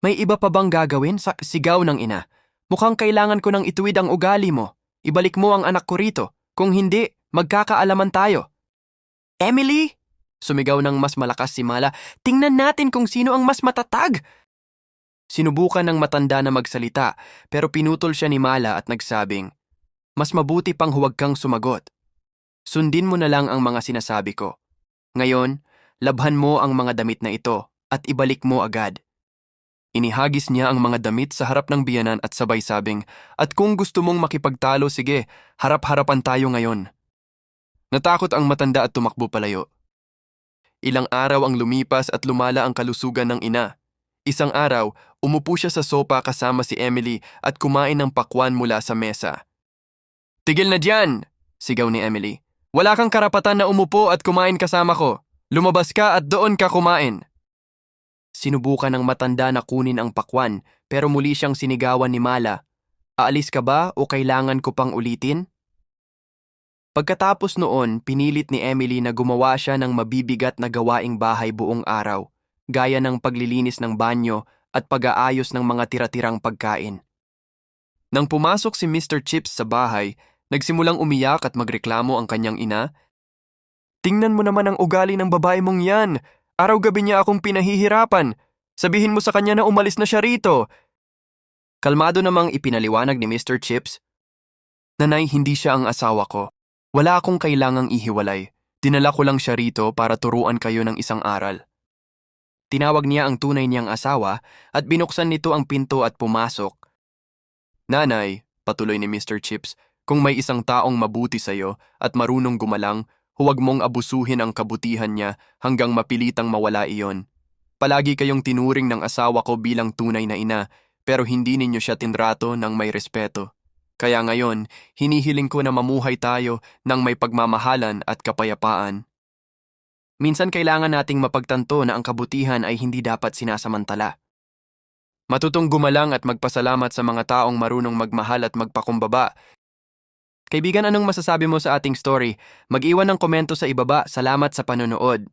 May iba pa bang gagawin sa sigaw ng ina? Mukhang kailangan ko nang ituwid ang ugali mo. Ibalik mo ang anak ko rito. Kung hindi, magkakaalaman tayo. Emily! Sumigaw ng mas malakas si Mala. Tingnan natin kung sino ang mas matatag! Sinubukan ng matanda na magsalita, pero pinutol siya ni Mala at nagsabing, Mas mabuti pang huwag kang sumagot. Sundin mo na lang ang mga sinasabi ko. Ngayon, labhan mo ang mga damit na ito at ibalik mo agad. Inihagis niya ang mga damit sa harap ng biyanan at sabay sabing, At kung gusto mong makipagtalo, sige, harap-harapan tayo ngayon. Natakot ang matanda at tumakbo palayo. Ilang araw ang lumipas at lumala ang kalusugan ng ina. Isang araw, umupo siya sa sopa kasama si Emily at kumain ng pakwan mula sa mesa. Tigil na diyan! Sigaw ni Emily. Wala kang karapatan na umupo at kumain kasama ko. Lumabas ka at doon ka kumain. Sinubukan ng matanda na kunin ang pakwan pero muli siyang sinigawan ni Mala. Aalis ka ba o kailangan ko pang ulitin? Pagkatapos noon, pinilit ni Emily na gumawa siya ng mabibigat na gawaing bahay buong araw, gaya ng paglilinis ng banyo at pag-aayos ng mga tira-tirang pagkain. Nang pumasok si Mr. Chips sa bahay, nagsimulang umiyak at magreklamo ang kanyang ina. Tingnan mo naman ang ugali ng babae mong yan. Araw-gabi niya akong pinahihirapan. Sabihin mo sa kanya na umalis na siya rito. Kalmado namang ipinaliwanag ni Mr. Chips. Nanay, hindi siya ang asawa ko. Wala akong kailangang ihiwalay. Dinala ko lang siya rito para turuan kayo ng isang aral. Tinawag niya ang tunay niyang asawa at binuksan nito ang pinto at pumasok. Nanay, patuloy ni Mr. Chips, kung may isang taong mabuti sa'yo at marunong gumalang, huwag mong abusuhin ang kabutihan niya hanggang mapilitang mawala iyon. Palagi kayong tinuring ng asawa ko bilang tunay na ina, pero hindi ninyo siya tinrato ng may respeto. Kaya ngayon, hinihiling ko na mamuhay tayo ng may pagmamahalan at kapayapaan. Minsan kailangan nating mapagtanto na ang kabutihan ay hindi dapat sinasamantala. Matutong gumalang at magpasalamat sa mga taong marunong magmahal at magpakumbaba. Kaibigan, anong masasabi mo sa ating story? Mag-iwan ng komento sa ibaba. Salamat sa panonood.